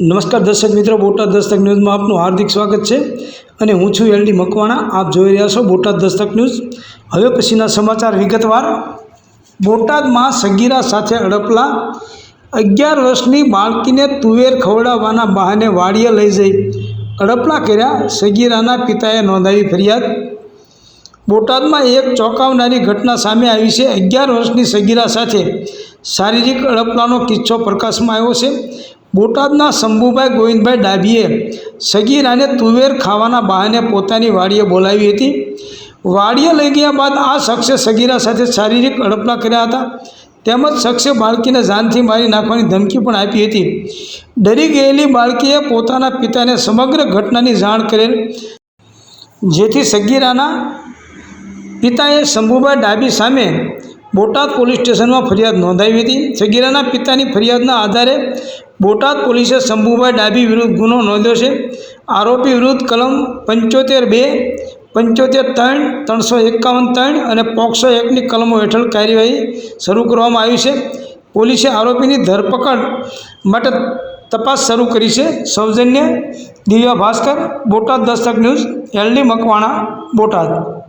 નમસ્કાર દર્શક મિત્રો, બોટાદ દસ્તક ન્યૂઝમાં આપનું હાર્દિક સ્વાગત છે અને હું છું એલડી મકવાણા. આપ જોઈ રહ્યા છો બોટાદ દસ્તક ન્યૂઝ. હવે પછીના સમાચાર વિગતવાર. બોટાદમાં સગીરા સાથે અડપલા અગિયાર વર્ષની બાળકીને તુવેર ખવડાવવાના બહાને વાડીએ લઈ જઈ. અડપલા કર્યા, સગીરાના પિતાએ નોંધાવી ફરિયાદ. બોટાદમાં એક ચોંકાવનારી ઘટના સામે આવી છે. અગિયાર વર્ષની સગીરા સાથે શારીરિક અડપલાનો કિસ્સો પ્રકાશમાં આવ્યો છે. બોટાદના શંભુભાઈ ગોવિંદભાઈ ડાભીએ સગીરાને તુવેર ખાવાના બહાને પોતાની વાડીએ બોલાવી હતી. વાડીએ લઈ ગયા બાદ આ શખ્સે સગીરા સાથે શારીરિક અડપલા કર્યા હતા. તેમજ શખ્સે બાળકીને જાનથી મારી નાખવાની ધમકી પણ આપી હતી. ડરી ગયેલી બાળકીએ પોતાના પિતાને સમગ્ર ઘટનાની જાણ કરેલ. જેથી સગીરાના પિતાએ શંભુભાઈ ડાબી સામે બોટાદ પોલીસ સ્ટેશનમાં ફરિયાદ નોંધાવી હતી. સગીરાના પિતાની ફરિયાદના આધારે બોટાદ પોલીસે શંભુભાઈ ડાબી વિરુદ્ધ ગુનો નોંધ્યો છે. આરોપી વિરુદ્ધ કલમ પંચોતેર બે, પંચોતેર ત્રણ, ત્રણસો એકાવન ત્રણ અને પોક્સો એકની કલમો હેઠળ કાર્યવાહી શરૂ કરવામાં આવી છે. પોલીસે આરોપીની ધરપકડ માટે તપાસ શરૂ કરી છે. સૌજન્ય દિવ્યા ભાસ્કર, બોટાદ દસ્તક ન્યૂઝ, એલડી મકવાણા, બોટાદ.